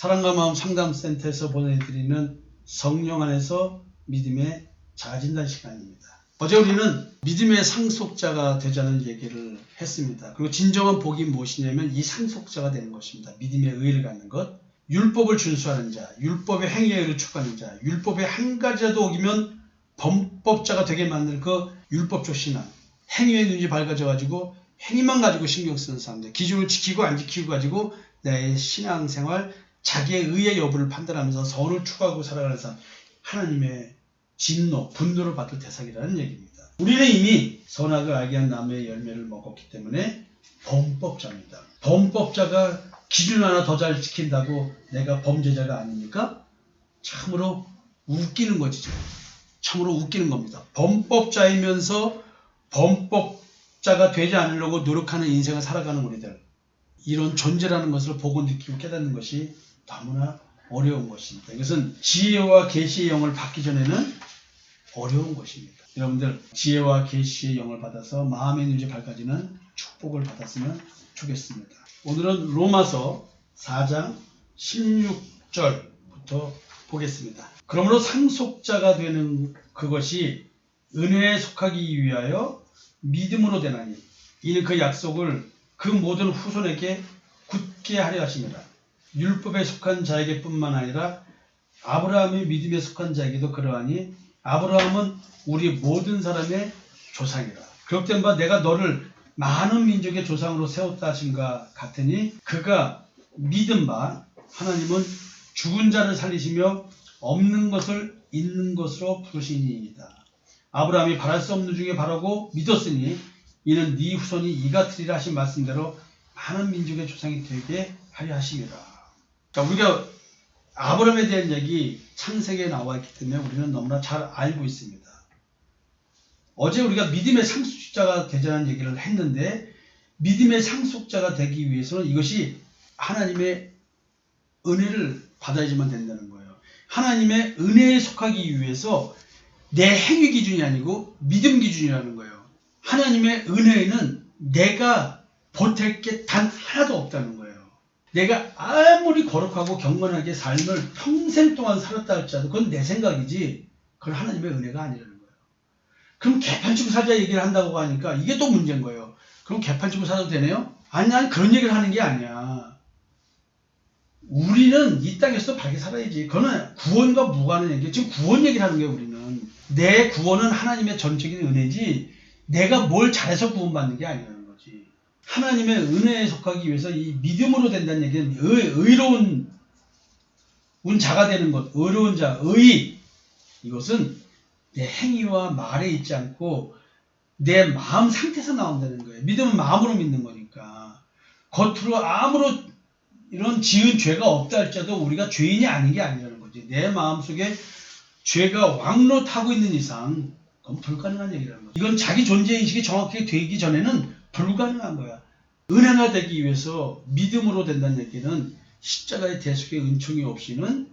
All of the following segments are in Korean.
사랑과 마음 상담센터에서 보내드리는 성령 안에서 믿음의 자진단 시간입니다. 어제 우리는 믿음의 상속자가 되자는 얘기를 했습니다. 그리고 진정한 복이 무엇이냐면 이 상속자가 되는 것입니다. 믿음의 의를 갖는 것, 율법을 준수하는 자, 율법의 행위의 의를 추구하는 자, 율법의 한 가지라도 어기면 범법자가 되게 만드는 그 율법적 신앙, 행위의 눈이 밝아져가지고 행위만 가지고 신경 쓰는 사람들, 기준을 지키고 안 지키고 가지고 내 신앙생활, 자기의 의의 여부를 판단하면서 선을 추구하고 살아가는 사람, 하나님의 진노, 분노를 받을 대상이라는 얘기입니다. 우리는 이미 선악을 알게 한 나무의 열매를 먹었기 때문에 범법자입니다. 범법자가 기준 하나 더 잘 지킨다고 내가 범죄자가 아닙니까? 참으로 웃기는 거지. 참으로 웃기는 겁니다. 범법자이면서 범법자가 되지 않으려고 노력하는 인생을 살아가는 우리들. 이런 존재라는 것을 보고 느끼고 깨닫는 것이 너무나 어려운 것입니다. 이것은 지혜와 계시의 영을 받기 전에는 어려운 것입니다. 여러분들 지혜와 계시의 영을 받아서 마음의 눈이 밝아지는 축복을 받았으면 좋겠습니다. 오늘은 로마서 4장 16절부터 보겠습니다. 그러므로 상속자가 되는 그것이 은혜에 속하기 위하여 믿음으로 되나니 이는 그 약속을 그 모든 후손에게 굳게 하려 하심이라. 율법에 속한 자에게뿐만 아니라 아브라함의 믿음에 속한 자에게도 그러하니 아브라함은 우리 모든 사람의 조상이라. 그렇된 바 내가 너를 많은 민족의 조상으로 세웠다 하신가 같으니 그가 믿은 바 하나님은 죽은 자를 살리시며 없는 것을 있는 것으로 부르시니이다. 아브라함이 바랄 수 없는 중에 바라고 믿었으니 이는 네 후손이 이 같으리라 하신 말씀대로 많은 민족의 조상이 되게 하려 하 자, 우리가 아브라함에 대한 얘기 창세기에 나와 있기 때문에 우리는 너무나 잘 알고 있습니다. 어제 우리가 믿음의 상속자가 되자는 얘기를 했는데 믿음의 상속자가 되기 위해서는 이것이 하나님의 은혜를 받아야지만 된다는 거예요. 하나님의 은혜에 속하기 위해서 내 행위 기준이 아니고 믿음 기준이라는 거예요. 하나님의 은혜에는 내가 보탤 게 단 하나도 없다는 거예요. 내가 아무리 거룩하고 경건하게 삶을 평생 동안 살았다 할지라도 그건 내 생각이지 그건 하나님의 은혜가 아니라는 거예요. 그럼 개판치고 살자 얘기를 한다고 하니까 이게 또 문제인 거예요. 그럼 개판치고 살아도 되네요? 아니 난 그런 얘기를 하는 게 아니야. 우리는 이 땅에서 밝게 살아야지. 그거는 구원과 무관한 얘기. 지금 구원 얘기를 하는 거예요, 우리는. 내 구원은 하나님의 전적인 은혜지, 내가 뭘 잘해서 구원받는 게 거지. 하나님의 은혜에 속하기 위해서 이 믿음으로 된다는 얘기는 의, 의로운 운 자가 되는 것, 의로운 자, 의. 이것은 내 행위와 말에 있지 않고 내 마음 상태에서 나온다는 거예요. 믿음은 마음으로 믿는 거니까. 겉으로 아무런 이런 지은 죄가 없다 할지라도 우리가 죄인이 아닌 게 아니라는 거지. 내 마음 속에 죄가 왕노타고 있는 이상 그건 불가능한 얘기라는 거지. 이건 자기 존재 인식이 정확하게 되기 전에는 불가능한 거야. 은혜가 되기 위해서 믿음으로 된다는 얘기는 십자가의 대속의 은총이 없이는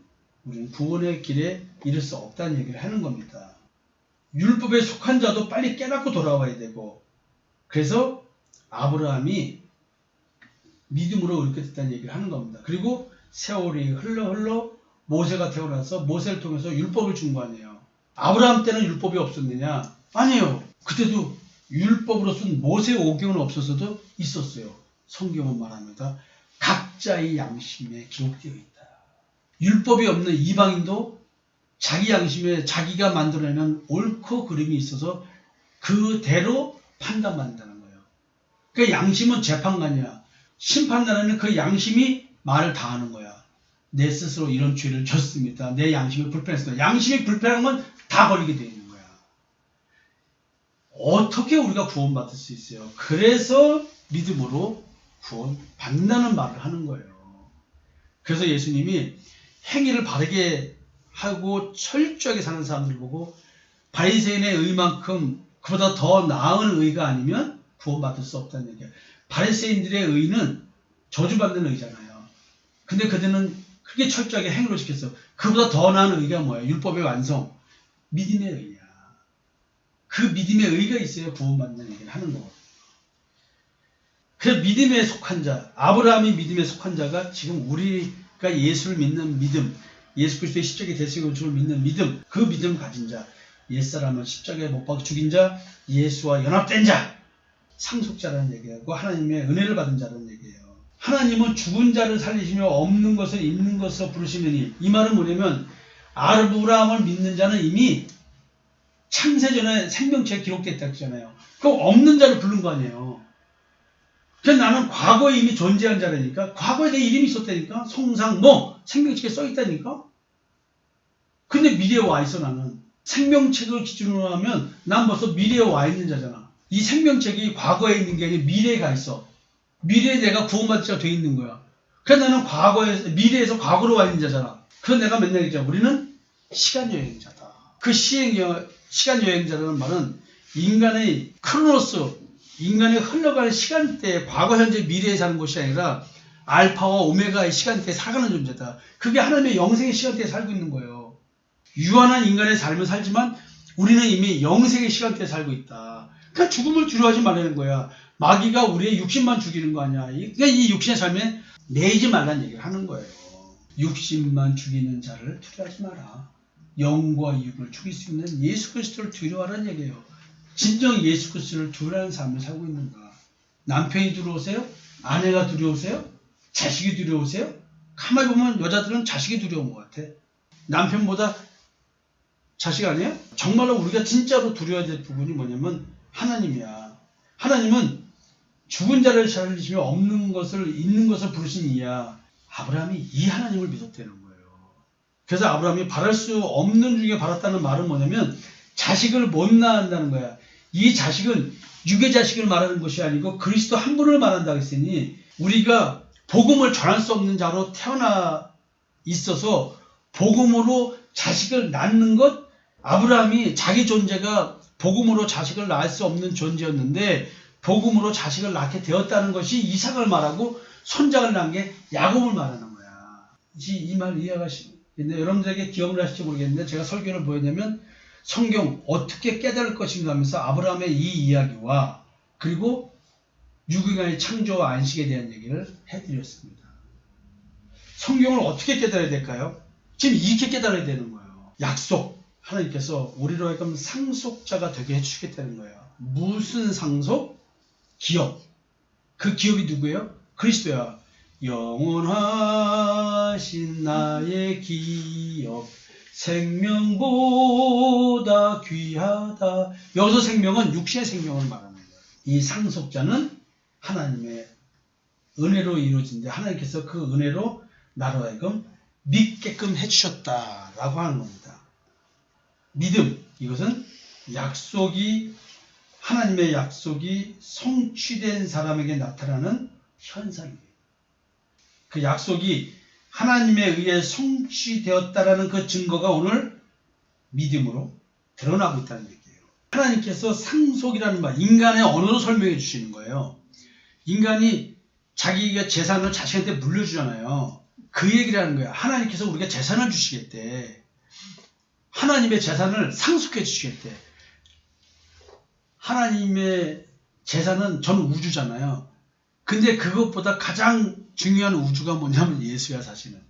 우리는 구원의 길에 이를 수 없다는 얘기를 하는 겁니다. 율법에 속한 자도 빨리 깨닫고 돌아와야 되고 그래서 아브라함이 믿음으로 이렇게 됐다는 얘기를 하는 겁니다. 그리고 세월이 흘러 흘러 모세가 태어나서 모세를 통해서 율법을 준 거 아니에요. 아브라함 때는 율법이 없었느냐? 아니에요. 그때도 율법으로 쓴 모세 오경은 없었어도 있었어요. 성경은 말합니다. 각자의 양심에 기록되어 있다. 율법이 없는 이방인도 자기 양심에 자기가 만들어내는 옳고 그름이 있어서 그대로 판단받는다는 거예요. 그 양심은 재판관이야. 심판단에는 그 양심이 말을 다 하는 거야. 내 스스로 이런 죄를 졌습니다. 내 양심이 불편했습니다. 양심이 불편한 건 다 걸리게 거야. 어떻게 우리가 구원받을 수 있어요? 그래서 믿음으로 구원받는다는 말을 하는 거예요. 그래서 예수님이 행위를 바르게 하고 철저하게 사는 사람들 보고 바리새인의 의만큼 그보다 더 나은 의가 아니면 구원받을 수 없다는 얘기예요. 바리새인들의 의는 저주받는 의잖아요. 근데 그들은 크게 철저하게 행위로 지켰어. 그보다 더 나은 의가 뭐예요? 율법의 완성. 믿음의 의야. 그 믿음의 의가 있어야 구원받는 얘기를 하는 거거든요. 그래서 믿음에 속한 자, 아브라함이 믿음에 속한 자가 지금 우리 그러니까 예수를 믿는 믿음, 예수 그리스도의 십자가에 대승의 은총을 믿는 믿음, 그 믿음을 가진 자, 옛사람을 십자가에 못 박아 죽인 자, 예수와 연합된 자, 상속자라는 얘기하고 하나님의 은혜를 받은 자라는 얘기예요. 하나님은 죽은 자를 살리시며 없는 것을 있는 것으로 부르시느니 이 말은 뭐냐면 아브라함을 믿는 자는 이미 창세전에 생명체에 기록됐다 했잖아요. 그럼 없는 자를 부른 거 아니에요. 그냥 나는 과거에 이미 존재한 자라니까 과거에 내 이름이 있었다니까 송상 뭐 생명책에 써 있다니까? 근데 미래에 와 있어 나는. 생명책을 기준으로 하면 난 벌써 미래에 와 있는 자잖아. 이 생명책이 과거에 있는 게 아니라 미래에 가 있어. 미래에 내가 구원받을 자가 돼 있는 거야. 그래서 나는 과거에 미래에서 과거로 와 있는 자잖아. 그래서 내가 맨날 얘기하자 우리는 시간 여행자다 그 시행 여, 시간 여행자라는 말은 인간의 크로노스 인간이 흘러가는 시간대, 과거, 현재, 미래에 사는 것이 아니라 알파와 오메가의 시간대에 살아가는 존재다. 그게 하나님의 영생의 시간대에 살고 있는 거예요. 유한한 인간의 삶을 살지만 우리는 이미 영생의 시간대에 살고 있다. 그러니까 죽음을 두려워하지 말라는 거야. 마귀가 우리의 육신만 죽이는 거 아니야. 그러니까 이 육신의 삶에 매이지 말라는 얘기를 하는 거예요. 육신만 죽이는 자를 두려워하지 마라. 영과 육을 죽일 수 있는 예수 그리스도를 두려워하라는 얘기예요. 진정 예수 그리스도를 두려워하는 삶을 살고 있는가? 남편이 두려우세요? 아내가 두려우세요? 자식이 두려우세요? 가만히 보면 여자들은 자식이 두려운 것 같아. 남편보다 자식 아니에요? 정말로 우리가 진짜로 두려워야 될 부분이 뭐냐면 하나님이야. 하나님은 죽은 자를 살리시며 없는 것을 있는 것을 부르신 이야. 아브라함이 이 하나님을 믿었다는 거예요. 그래서 아브라함이 바랄 수 없는 중에 바랐다는 말은 뭐냐면 자식을 못 낳는다는 거야. 이 자식은 육의 자식을 말하는 것이 아니고 그리스도 한 분을 말한다고 했으니 우리가 복음을 전할 수 없는 자로 태어나 있어서 복음으로 자식을 낳는 것 아브라함이 자기 존재가 복음으로 자식을 낳을 수 없는 존재였는데 복음으로 자식을 낳게 되었다는 것이 이삭을 말하고 손자를 낳은 게 야곱을 말하는 거야. 이 말 이해하시겠 는데 여러분들에게 기억을 하실지 모르겠는데 제가 설교를 보였냐면 성경 어떻게 깨달을 것인가 하면서 아브라함의 이 이야기와 그리고 유기간의 창조와 안식에 대한 얘기를 해드렸습니다. 성경을 어떻게 깨달아야 될까요? 지금 이렇게 깨달아야 되는 거예요. 약속. 하나님께서 우리로 하여금 상속자가 되게 해주시겠다는 거예요. 무슨 상속? 기업. 그 기업이 누구예요? 그리스도야. 영원하신 나의 기업. 생명보다 귀하다. 여기서 생명은 육신의 생명을 말하는 거예요. 이 상속자는 하나님의 은혜로 이루어진데 하나님께서 그 은혜로 나로 하여금 믿게끔 해주셨다라고 하는 겁니다. 믿음 이것은 약속이 하나님의 약속이 성취된 사람에게 나타나는 현상이에요. 그 약속이 하나님에 의해 성취되었다라는 그 증거가 오늘 믿음으로 드러나고 있다는 얘기예요. 하나님께서 상속이라는 말, 인간의 언어로 설명해 주시는 거예요. 인간이 자기가 재산을 자식한테 물려주잖아요. 그 얘기를 하는 거예요. 하나님께서 우리가 재산을 주시겠대. 하나님의 재산을 상속해 주시겠대. 하나님의 재산은 전 우주잖아요. 근데 그것보다 가장 중요한 우주가 뭐냐면 예수야 사실은.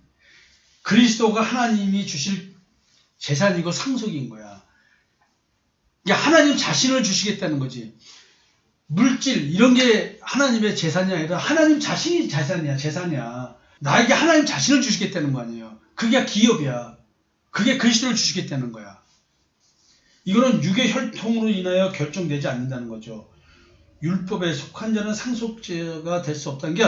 그리스도가 하나님이 주실 재산이고 상속인 거야. 그러니까 하나님 자신을 주시겠다는 거지. 물질 이런 게 하나님의 재산이 아니라 하나님 자신이 재산이야 재산이야. 나에게 하나님 자신을 주시겠다는 거 아니에요. 그게 기업이야. 그게 그리스도를 주시겠다는 거야. 이거는 육의 혈통으로 인하여 결정되지 않는다는 거죠. 율법에 속한 자는 상속자가 될 수 없다는 게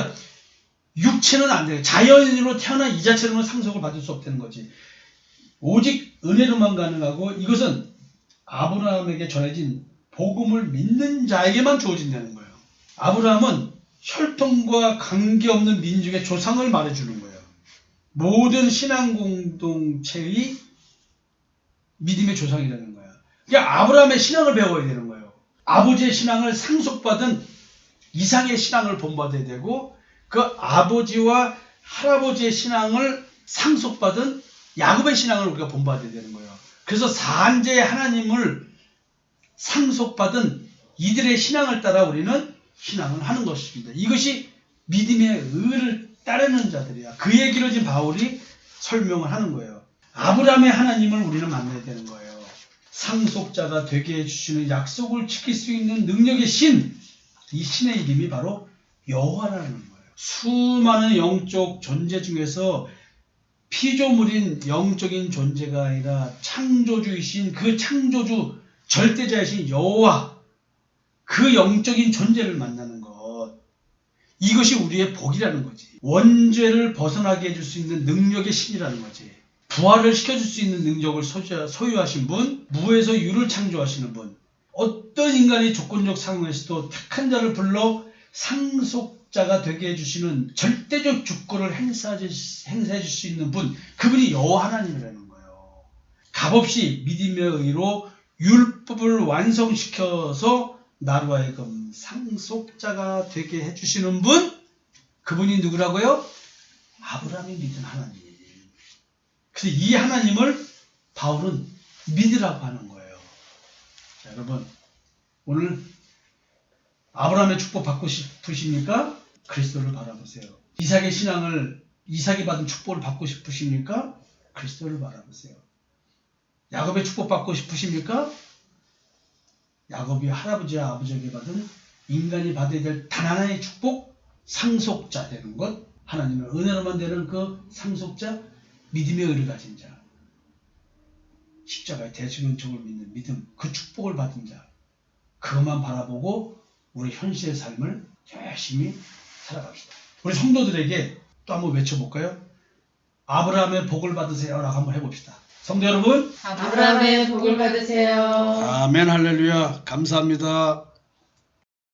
육체는 안 돼요. 자연인으로 태어나 이 자체로는 상속을 받을 수 없다는 거지. 오직 은혜로만 가능하고 이것은 아브라함에게 전해진 복음을 믿는 자에게만 주어진다는 거예요. 아브라함은 혈통과 관계없는 민족의 조상을 말해주는 거예요. 모든 신앙 공동체의 믿음의 조상이라는 거야. 그러니까 아브라함의 신앙을 배워야 되는 거예요. 아버지의 신앙을 상속받은 이상의 신앙을 본받아야 되고 그 아버지와 할아버지의 신앙을 상속받은 야곱의 신앙을 우리가 본받아야 되는 거예요. 그래서 산재의 하나님을 상속받은 이들의 신앙을 따라 우리는 신앙을 하는 것입니다. 이것이 믿음의 의를 따르는 자들이야. 그 얘기를 지금 바울이 설명을 하는 거예요. 아브라함의 하나님을 우리는 만나야 되는 거예요. 상속자가 되게 해주시는 약속을 지킬 수 있는 능력의 신. 이 신의 이름이 바로 여호와라는 거예요. 수많은 영적 존재 중에서 피조물인 영적인 존재가 아니라 창조주이신 그 창조주 절대자이신 여호와 그 영적인 존재를 만나는 것 이것이 우리의 복이라는 거지 원죄를 벗어나게 해줄 수 있는 능력의 신이라는 거지 부활을 시켜줄 수 있는 능력을 소유- 소유하신 분 무에서 유를 창조하시는 분 어떤 인간이 조건적 상황에서도 택한 자를 불러 상속자가 되게 해주시는 절대적 주권을 행사해 줄수 있는 분 그분이 여호와 하나님이라는 거예요. 값없이 믿음의 의로 율법을 완성시켜서 나로 하여금 상속자가 되게 해주시는 분 그분이 누구라고요? 아브라함이 믿은 하나님. 그래서 이 하나님을 바울은 믿으라고 하는 거예요. 자, 여러분 오늘 아브라함의 축복 받고 싶으십니까? 그리스도를 바라보세요. 이삭의 신앙을 이삭이 받은 축복을 받고 싶으십니까? 그리스도를 바라보세요. 야곱의 축복 받고 싶으십니까? 야곱이 할아버지와 아버지에게 받은 인간이 받아야 될 단 하나의 축복 상속자 되는 것 하나님의 은혜로만 되는 그 상속자 믿음의 의를 가진 자 십자가의 대승연척을 믿는 믿음 그 축복을 받은 자 그것만 바라보고 우리 현실의 삶을 열심히 살아갑시다. 우리 성도들에게 또 한번 외쳐볼까요? 아브라함의 복을 받으세요라고 한번 해봅시다. 성도 여러분, 아브라함의 복을 받으세요. 아멘 할렐루야 감사합니다.